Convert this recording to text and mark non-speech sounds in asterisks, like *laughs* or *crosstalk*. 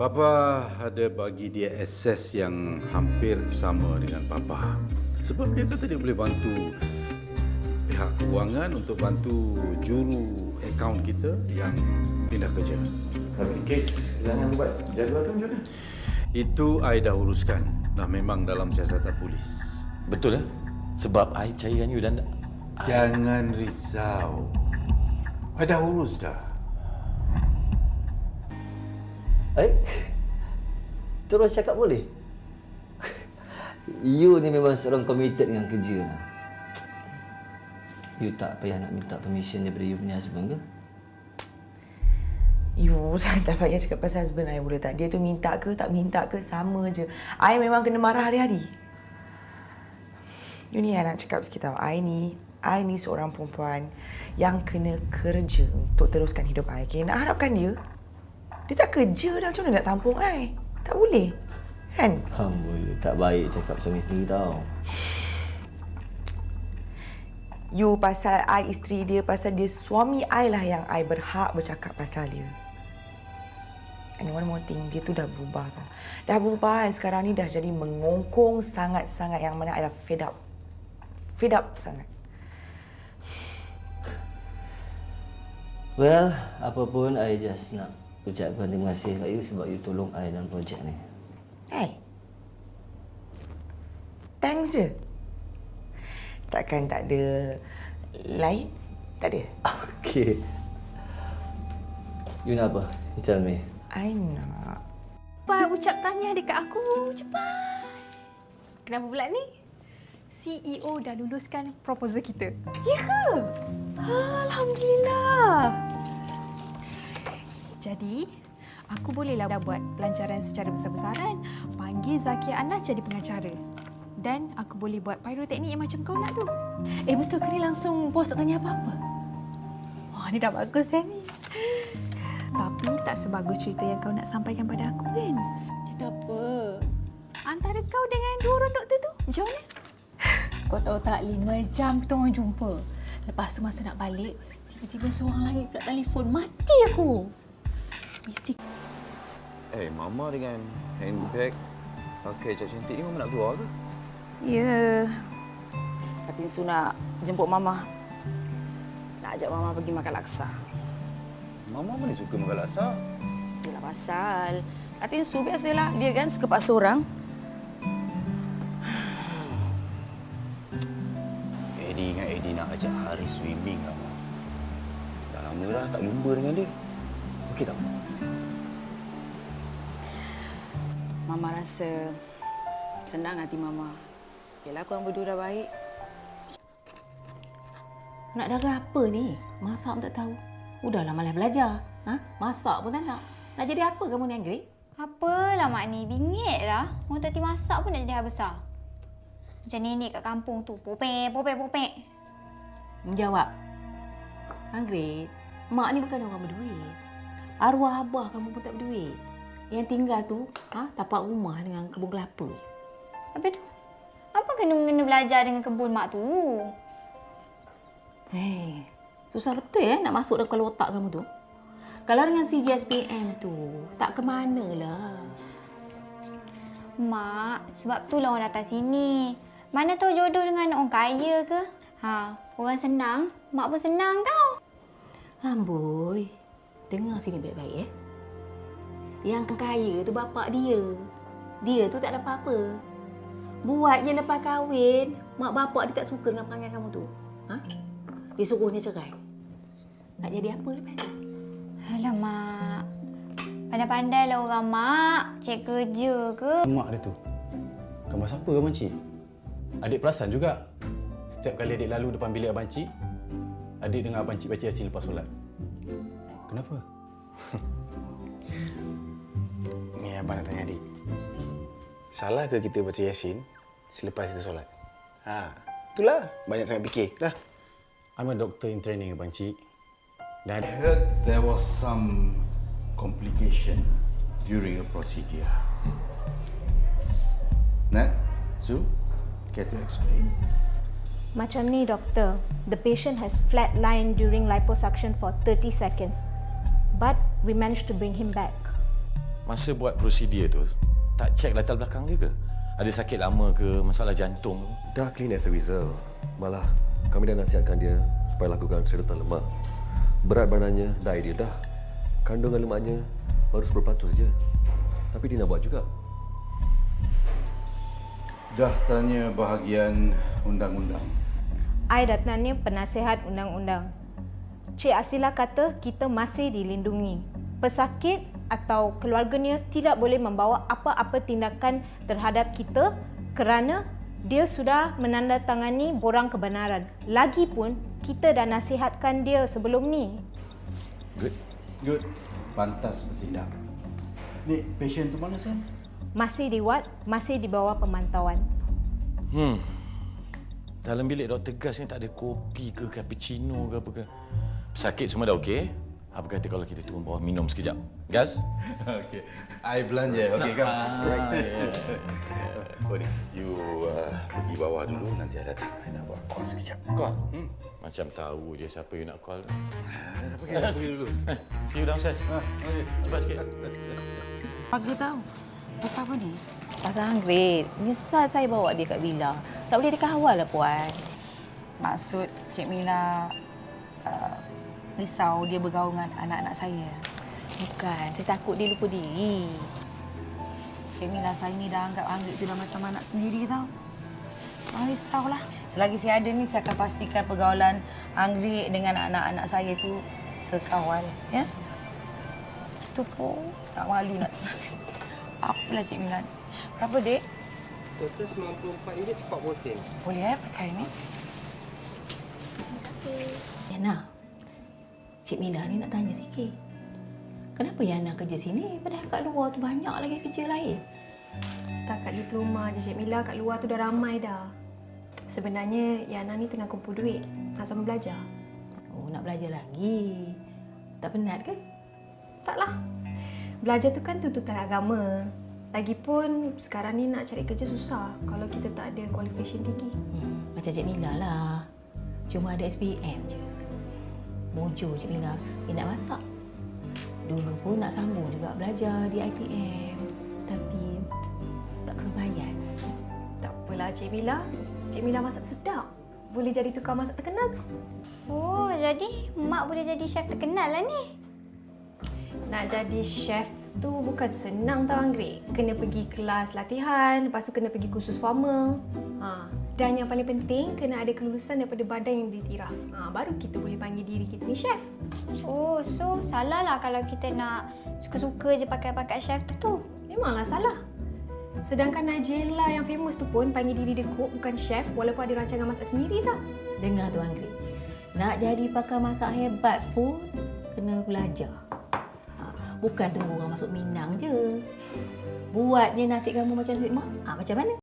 Papa ada bagi dia akses yang hampir sama dengan Papa. Sebab dia kata dia boleh bantu pihak kewangan untuk bantu juru akaun kita yang pindah kerja. Tapi kes jangan buat jadual tu macam mana? Itu I dah uruskan. Dah memang dalam siasatan polis. Betul lah. Sebab I percayakan you dan Jangan risau. I dah urus dah. Eh? Terus cakap boleh? *laughs* You ni memang seorang committed dengan kerja. You tak payah nak minta permission daripada you punya husband ke? You *laughs* tak payah cakap pasal husband I boleh tak? Dia tu minta ke tak minta ke sama je. I memang kena marah hari-hari. You ni nak cakap sikit tau. I ni, I ni seorang perempuan yang kena kerja untuk teruskan hidup I. Okay? Nak harapkan dia, dia tak kerja dah macam mana nak tampung I? Tak boleh. Kan? Amboi, tak baik cakap suami sendiri tau. You pasal I isteri dia, pasal dia suami I lah yang I berhak bercakap pasal dia. And one more thing, dia tu dah berubah tau. Dah berubah dan sekarang ni dah jadi mengongkong sangat-sangat yang mana I dah fed up. Fed up sangat. Well, apa pun I just nak ucapkan terima kasih kat you sebab you tolong I dalam projek ni. Hey. Thanks je. Takkan tak ada lain? Tak ada. Okay. You nak apa? You tell me. I nak. Cepat ucap tahniah dekat aku. Cepat. Kenapa pula ni? CEO dah luluskan proposal kita. Ya ke? Alhamdulillah. Jadi, aku bolehlah buat pelancaran secara besar-besaran. Panggil Zakia Anas jadi pengacara. Dan aku boleh buat pyroteknik yang macam kau nak tu. Eh betul ke ni langsung bos tak tanya apa-apa? Wah ni dah bagus dah ni. Tapi tak sebagus cerita yang kau nak sampaikan pada aku kan? Cerita apa? Antara kau dengan dua orang doktor tu, macam mana? Kau tahu tak lima jam kita orang jumpa. Lepas tu masa nak balik, tiba-tiba seorang lagi pula telefon. Mati aku. Mesti Eh, Mama dengan handbag pakai cat cantik ni Mama nak keluar ke? Ya. Atin Su nak jemput Mama. Nak ajak Mama pergi makan laksa. Mama mana suka makan laksa? Itulah pasal. Atin Su biasalah. Dia kan suka paksa orang. Eddie ingat Eddie nak ajak Haris swimming lah. Dah lama dah tak jumpa dengan dia. Okey tak? Mama rasa senang hati Mama. Yalah korang berdua dah baik. Nak darah apa ni? Masak pun tak tahu. Udahlah malas belajar. Ha? Masak pun tak nak. Nak jadi apa kamu ni Anggrek? Apalah mak ni, bingit lah. Orang tadi masak pun nak jadi hal besar. Macam nenek kat kampung tu, popek, popek, popek. Menjawab. Anggrek, mak ni bukan orang berduit. Arwah abah kamu pun tak berduit. Yang tinggal tu, ha, tapak rumah dengan kebun kelapa. Apa tu? Apa kena-kena belajar dengan kebun mak tu? Hei, susah betul ya nak masuk dalam kepala otak kamu tu. Kalau dengan CGSPM tu, tak ke mana lah. Mak, sebab tu lah orang datang sini. Mana tahu jodoh dengan orang kaya ke? Ha, orang senang, mak pun senang tau. Amboi, dengar sini baik-baik eh. Yang kaya tu bapak dia. Dia tu tak ada apa-apa. Buat je lepas kahwin, mak bapak dia tak suka dengan perangai kamu tu. Ha? Dia suruhnya cerai. Nak jadi apa lepas? Alamak. Pandai-pandai lah orang mak. Cek kerja ke? Mak dia tu. Gambar siapa Abang Cik? Adik perasan juga. Setiap kali adik lalu depan bilik Abang Cik, adik dengar Abang Cik baca Yasin lepas solat. Kenapa? *laughs* Ni abang nak tanya adik. Salah ke kita baca Yasin selepas kita solat? Ha, itulah. Banyak sangat fikir. Dah. I'm a doctor in training Abang Cik. Dan I heard there was some complication during a procedure. Nat, Sue, care to explain? Macam ni doktor, the patient has flatlined during liposuction for 30 seconds. But we managed to bring him back. masa buat prosedur tu, tak cek latar belakang dia ke? Ada sakit lama ke, masalah jantung? Dah clean as a result. Malah kami dah nasihatkan dia supaya lakukan sedotan lemak. Berat badannya dah ideal dah. Kandungan lemaknya baru 10% je. Tapi dia nak buat juga. Dah tanya bahagian undang-undang. I dah tanya penasihat undang-undang. Cik Asila kata kita masih dilindungi. Pesakit atau keluarganya tidak boleh membawa apa-apa tindakan terhadap kita kerana dia sudah menandatangani borang kebenaran. Lagipun kita dah nasihatkan dia sebelum ni. Good. Good. Pantas bertindak. Ni, patient tu mana, Sen? Masih di ward, masih di bawah pemantauan. Hmm. Dalam bilik Dr. Gas ni tak ada kopi ke cappuccino ke apa ke. Pesakit semua dah okey? Apa kata kalau kita turun bawah minum sekejap? Gas? *laughs* Okey. I belanja. Okey, kan? Ah. Oh ni, you uh, pergi bawah dulu nanti ada datang. I nak buat call sekejap. Call? Hmm. Macam tahu je siapa you nak call. Pergi, pergi dulu. *laughs* See you downstairs. Ah, okey. Cepat sikit. Bagus tahu. Pasal apa ni? Pasal Anggrek, nyesal saya bawa dia kat villa. Tak boleh dikawal lah puan. Maksud Cik Mila risau dia bergaul dengan anak-anak saya. Bukan, saya takut dia lupa diri. Cik Mila saya ni dah anggap Anggrek tu dah macam anak sendiri tau. Jangan risaulah. Selagi saya ada ni, saya akan pastikan pergaulan Anggrek dengan anak-anak saya tu terkawal. Ya? Itu pun tak malu nak... Apalah Cik Mila. Berapa, Dek? Total RM94.40 sen. Boleh eh pakai ni? Yana, Cik Mila ni nak tanya sikit. Kenapa Yana kerja sini padahal kat luar tu banyak lagi kerja lain? Setakat diploma je Cik Mila kat luar tu dah ramai dah. Sebenarnya Yana ni tengah kumpul duit nak sama belajar. Oh, nak belajar lagi. Tak penat ke? Taklah. Belajar tu kan tuntutan agama. Lagipun sekarang ni nak cari kerja susah kalau kita tak ada qualification tinggi. Hmm, macam Cik Mila lah. Cuma ada SPM je. Mojo Cik Mila. Dia nak masak. Dulu pun nak sambung juga belajar di ITM. Tapi tak kesempayan. Tak apalah Cik Mila. Cik Mila masak sedap. Boleh jadi tukang masak terkenal tu. Oh, jadi mak boleh jadi chef terkenal lah ni. Nak jadi chef tu bukan senang tau Anggrek. Kena pergi kelas latihan, lepas tu kena pergi kursus formal. Ha. Dan yang paling penting, kena ada kelulusan daripada badan yang diiktiraf. Ha, baru kita boleh panggil diri kita ni chef. Oh, so salah lah kalau kita nak suka-suka je pakai-pakai chef tu tu. Memanglah salah. Sedangkan Najela yang famous tu pun panggil diri dia cook bukan chef walaupun ada rancangan masak sendiri tau. Dengar tu Anggrek. Nak jadi pakar masak hebat pun kena belajar. Ha, bukan tunggu orang masuk Minang je. Buat je nasi kamu macam nasi mak. Ha, macam mana?